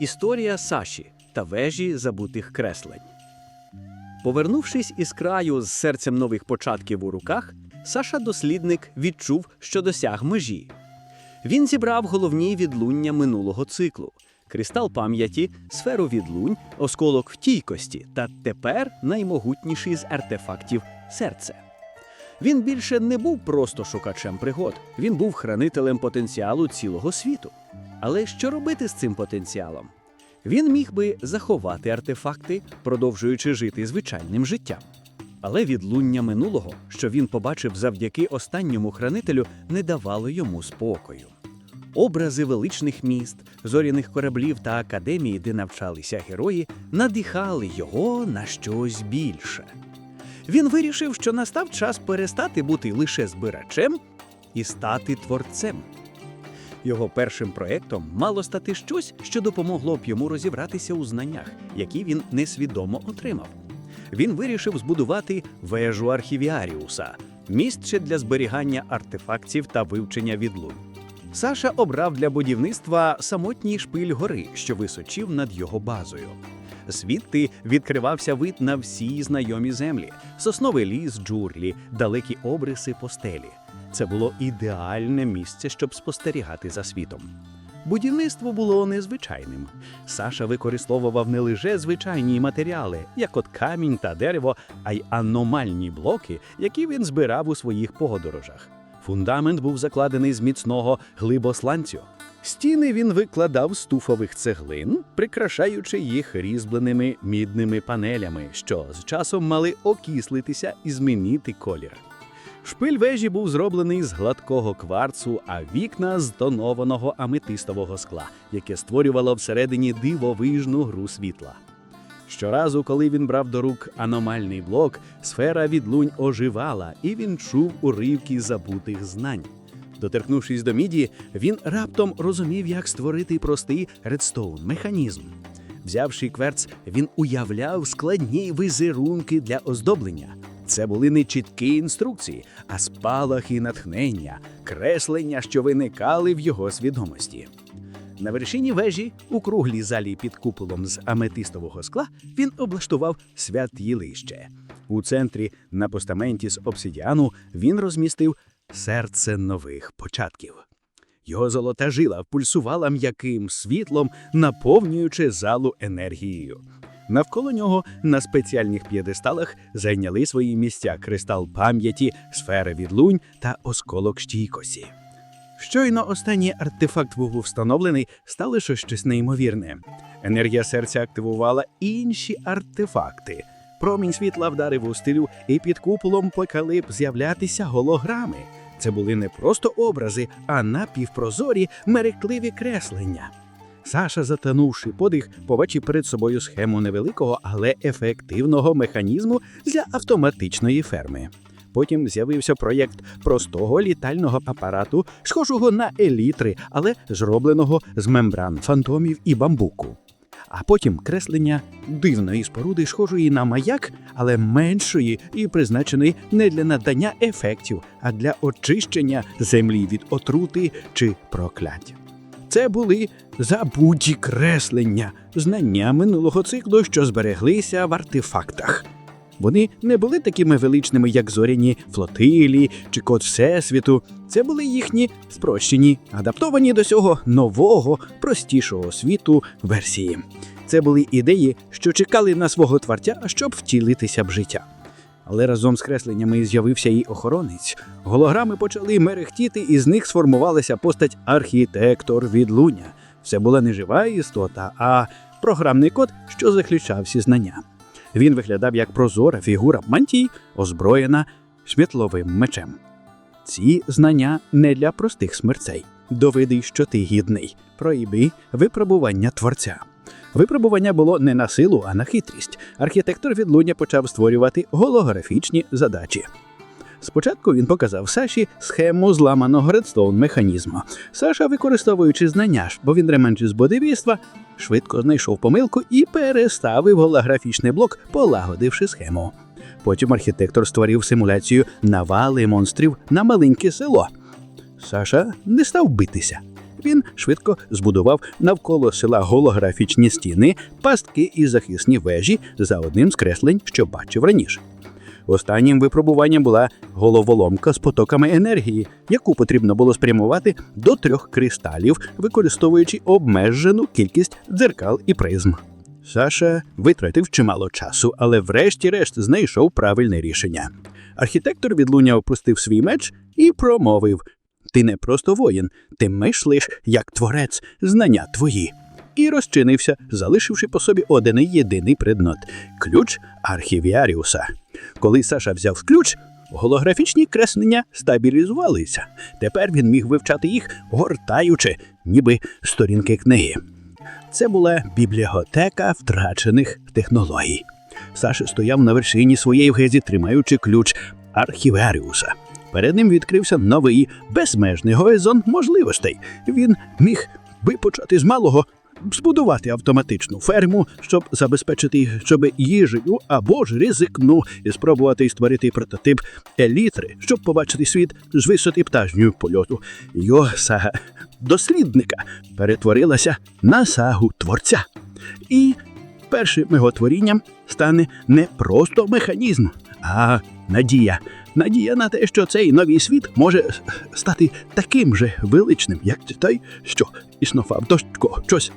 Історія Саші та вежі забутих креслень. Повернувшись із краю з серцем нових початків у руках, Саша дослідник відчув, що досяг межі. Він зібрав головні відлуння минулого циклу: кристал пам'яті, сферу відлунь, осколок втійкості та тепер наймогутніший з артефактів серце. Він більше не був просто шукачем пригод, він був хранителем потенціалу цілого світу. Але що робити з цим потенціалом? Він міг би заховати артефакти, продовжуючи жити звичайним життям. Але відлуння минулого, що він побачив завдяки останньому хранителю, не давало йому спокою. Образи величних міст, зоряних кораблів та академії, де навчалися герої, надихали його на щось більше. Він вирішив, що настав час перестати бути лише збирачем і стати творцем. Його першим проектом мало стати щось, що допомогло б йому розібратися у знаннях, які він несвідомо отримав. Він вирішив збудувати вежу архівіаріуса, місце для зберігання артефактів та вивчення відлунь. Саша обрав для будівництва самотній шпиль гори, що височив над його базою. Звідти відкривався вид на всі знайомі землі: сосновий ліс, джурлі, далекі обриси постелі. Це було ідеальне місце, щоб спостерігати за світом. Будівництво було незвичайним. Саша використовував не лише звичайні матеріали, як от камінь та дерево, а й аномальні блоки, які він збирав у своїх подорожах. Фундамент був закладений з міцного глибосланцю. Стіни він викладав з туфових цеглин, прикрашаючи їх різьбленими мідними панелями, що з часом мали окислитися і змінити колір. Шпиль вежі був зроблений з гладкого кварцу, а вікна з тонованого аметистового скла, яке створювало всередині дивовижну гру світла. Щоразу, коли він брав до рук аномальний блок, сфера відлунь оживала, і він чув уривки забутих знань. Доторкнувшись до міді, він раптом розумів, як створити простий редстоун механізм. Взявши кверц, він уявляв складні візерунки для оздоблення. Це були не чіткі інструкції, а спалахи натхнення, креслення, що виникали в його свідомості. На вершині вежі, у круглій залі під куполом з аметистового скла, він облаштував свят'їлище. У центрі на постаменті з обсидіану він розмістив серце нових початків. Його золота жила пульсувала м'яким світлом, наповнюючи залу енергією. Навколо нього на спеціальних п'єдесталах зайняли свої місця кристал пам'яті, сфери відлунь та осколок стійкості. Щойно останній артефакт був встановлений, сталося щось неймовірне. Енергія серця активувала інші артефакти. Промінь світла вдарив у стилю, і під куполом почали б з'являтися голограми. Це були не просто образи, а напівпрозорі мерехтливі креслення. Саша, затанувши подих, побачив перед собою схему невеликого, але ефективного механізму для автоматичної ферми. Потім з'явився проєкт простого літального апарату, схожого на елітри, але зробленого з мембран фантомів і бамбуку. А потім креслення дивної споруди, схожої на маяк, але меншої і призначеної не для надання ефектів, а для очищення землі від отрути чи проклять. Це були забуті креслення, знання минулого циклу, що збереглися в артефактах. Вони не були такими величними, як зоряні флотилі чи код Всесвіту. Це були їхні спрощені, адаптовані до цього нового, простішого світу версії. Це були ідеї, що чекали на свого творця, щоб втілитися в життя. Але разом з кресленнями з'явився і охоронець. Голограми почали мерехтіти, і з них сформувалася постать архітектор відлуння. Це була не жива істота, а програмний код, що заключав всі знання. Він виглядав як прозора фігура мантії, озброєна світловим мечем. Ці знання не для простих смерцей. Доведи, що ти гідний. Проїби випробування творця. Випробування було не на силу, а на хитрість. Архітектор відлуння почав створювати голографічні задачі. Спочатку він показав Саші схему зламаного редстоун механізму. Саша, використовуючи знання, бо він реманчі з бодивійства, швидко знайшов помилку і переставив голографічний блок, полагодивши схему. Потім архітектор створив симуляцію навали монстрів на маленьке село. Саша не став битися. Він швидко збудував навколо села голографічні стіни, пастки і захисні вежі за одним з креслень, що бачив раніше. Останнім випробуванням була головоломка з потоками енергії, яку потрібно було спрямувати до трьох кристалів, використовуючи обмежену кількість дзеркал і призм. Саша витратив чимало часу, але врешті-решт знайшов правильне рішення. Архітектор відлуня опустив свій меч і промовив: Ти не просто воїн, ти мислиш як творець, знання твої. І розчинився, залишивши по собі один єдиний предмет ключ архівіаріуса. Коли Саша взяв ключ, голографічні креслення стабілізувалися. Тепер він міг вивчати їх, гортаючи, ніби сторінки книги. Це була бібліотека втрачених технологій. Саша стояв на вершині своєї гезі, тримаючи ключ архіваріуса. Перед ним відкрився новий безмежний горизонт можливостей. Він міг би почати з малого. Збудувати автоматичну ферму, щоб забезпечити щоб їжею, або ж ризикну і спробувати створити прототип елітри, щоб побачити світ з висоти пташнього польоту. Його сага дослідника перетворилася на сагу творця. І першим його творінням стане не просто механізм, а надія. Надія на те, що цей новий світ може стати таким же величним, як той, що існував до щось